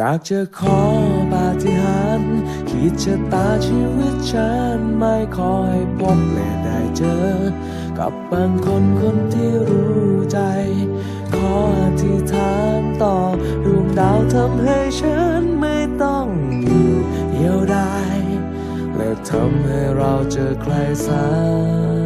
อยากจะขอปาฏิหาริย์ขีดชะตาชีวิตฉันไม่ขอให้พบและได้เจอ กับบางคนคนที่รู้ใจ ขออธิษฐานต่อดวงดาวทำให้ฉันไม่ต้องอยู่เดียวดายและทำให้เราเจอใครสัก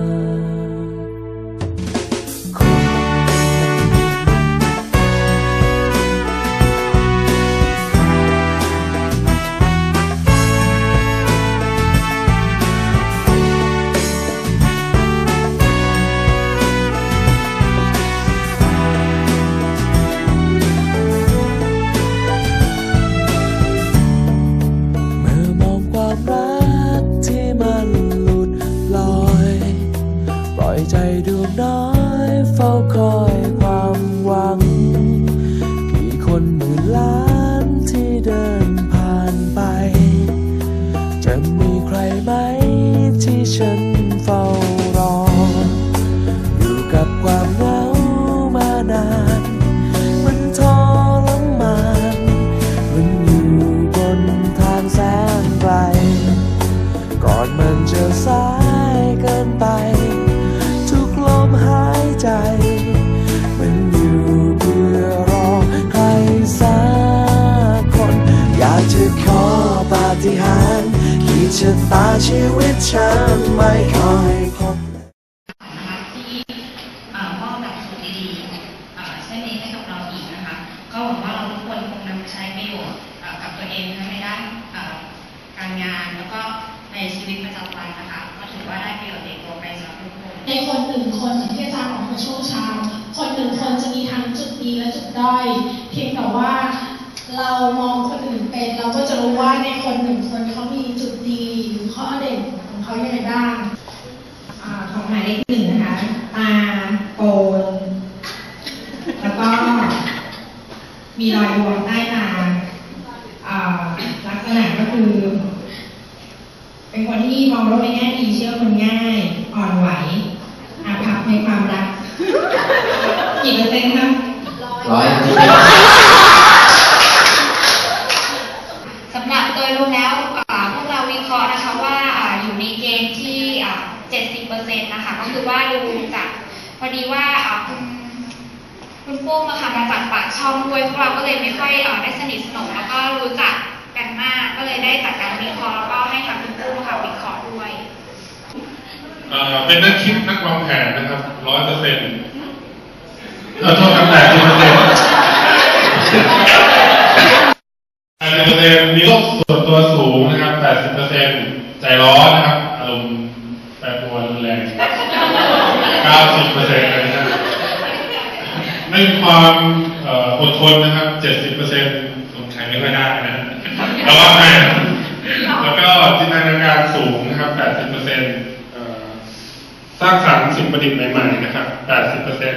อยใจดวงน้อยเฝ้าคอยความหวัง กี่คนหมื่นล้านที่เดินผ่านไป จะมีใครไหมที่ฉัน แล้วก็ในชีวิตประจำวันนะคะก็ถือว่าได้ประโยชน์ในตัวไปสำหรับทุกคนในคนหนึ่งคนอย่างที่อาจารย์บอกเมื่อช่วงเช้า คนหนึ่งคนจะมีทั้งจุดดีและจุดด้อย เพียงแต่ว่าเรามองคนอื่นเป็นเราก็จะรู้ว่าในคนหนึ่งคนเขามีจุดดีหรือ ข้อเด่นของเขาอย่างไรบ้างอาของหมายเลขหนึ่งนะคะตาโกนแล้วก็มีรอยบวมใต้ตาอ่าลักษณะก็คือ เป็นคนที่มองโลกในแง่ดีเชื่อคนง่าย อ่อนไหวอาภัพในความรัก กี่เปอร์เซ็นต์คะ ร้อย สำหรับโดยรวมแล้วอ่าพวกเราวิเคราะห์นะคะว่าอ่าอยู่ในเกณฑ์ที่อ่า 70%นะคะก็คือว่าดูจากพอดีว่าคุณคุณปุ้มอะค่ะมาจากปากช่องด้วยพวกเราก็เลยไม่ค่อยอได้สนิทสนมแล้วก็รู้จักกันมากก็เลยได้จากการวิเคราะห์แล้วก็ให้ทางคุณปุ้มะค่ะวิเคราะห์ด้วยเป็นนักคิดนักวางแผนนะครับร้อยเปอร์เซ็นต์เออโทษครับแปดสิบเปอร์เซ็นต์แปดสิบเปอร์เซ็นต์มีโรคส่วนตัวสูงนะครับแปดสิบเปอร์เซ็นต์ใจร้อนนะครับอารมณ์ แปรปรวนรุนแรงเก้าสิบเปอร์เซ็นต์นะครับไม่มีความอดทนนะครับเจ็ดสิบเปอร์เซ็นต์สงสัยไม่ค่อยได้นะแต่ว่าไม่แล้วก็จินตนาการสูงนะครับแปดสิบเปอร์เซ็นต์สร้างสรรค์สิ่งประดิษฐ์ใหม่ๆนะครับ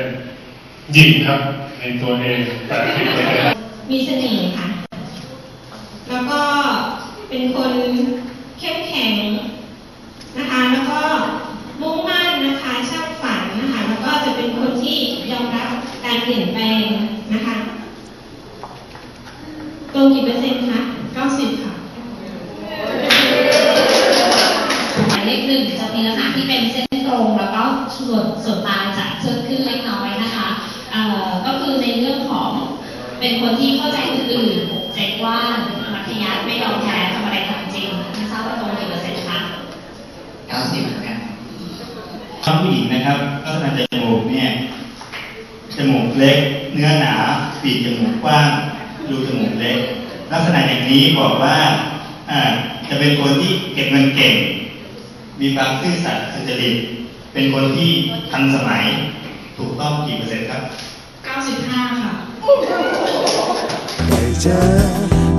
80%หญิงครับ ในตัวเอง 80%มีเสน่ห์ค่ะ แล้วก็เป็นคนเข้มแข็งนะคะ แล้วก็มุ่งมั่นนะคะช่างฝันนะคะ แล้วก็จะเป็นคนที่ยอมรับการเปลี่ยน แปลงนะคะ ตรงกี่เปอร์เซ็นต์คะ90ค่ะหมายเลขหนึ่งจะมีลักษณะที่เป็นเส้นตรงแล้วก็ส่วนส่วนตาจะเชิดขึ้นเล็กน้อยนะคะเอ่อก็คือในเรื่องของเป็นคนที่เข้าใจคนอื่นใจกว้างมัธยัสถ์ไม่ยอมแพ้ทำอะไรทำจริงไม่ทราบว่าตรงกี่เปอร์เซ็นต์คะเก้าสิบเหมือนกันคำผู้หญิงนะครับลักษณะจมูกเนี่ยจ มูกเล็ก เนื้อหนาปีกจมูกกว้างรูจมูกเล็ก ลักษณะอย่างนี้บอกว่าอ่าจะเป็นคนที่เก็บเงินเก่ง มีความซื่อสัตย์สุจริตเป็นคนที่ทันสมัยถูกต้องกี่เปอร์เซ็นต์ครับ 95 ค่ะได้เจอ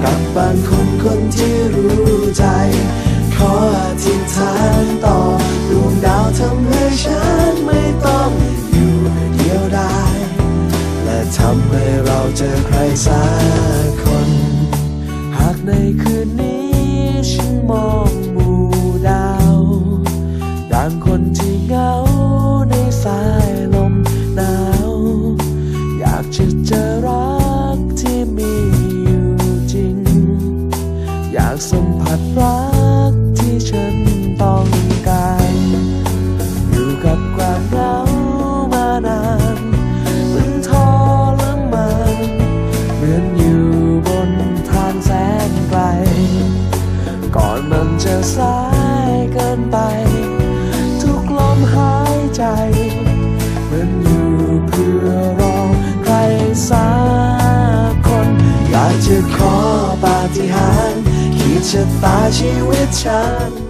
กับบางคนคนที่รู้ใจ ขออ เราเจอใครสักคน หากในคืนนี้ฉันมอง อยู่บนทางแสนไกล ก่อนมันจะสายเกินไป ทุกลมหายใจมันอยู่เพื่อรอใครสักคน อยากจะขอปาฏิหาริย์ขีดชะตาชีวิตฉัน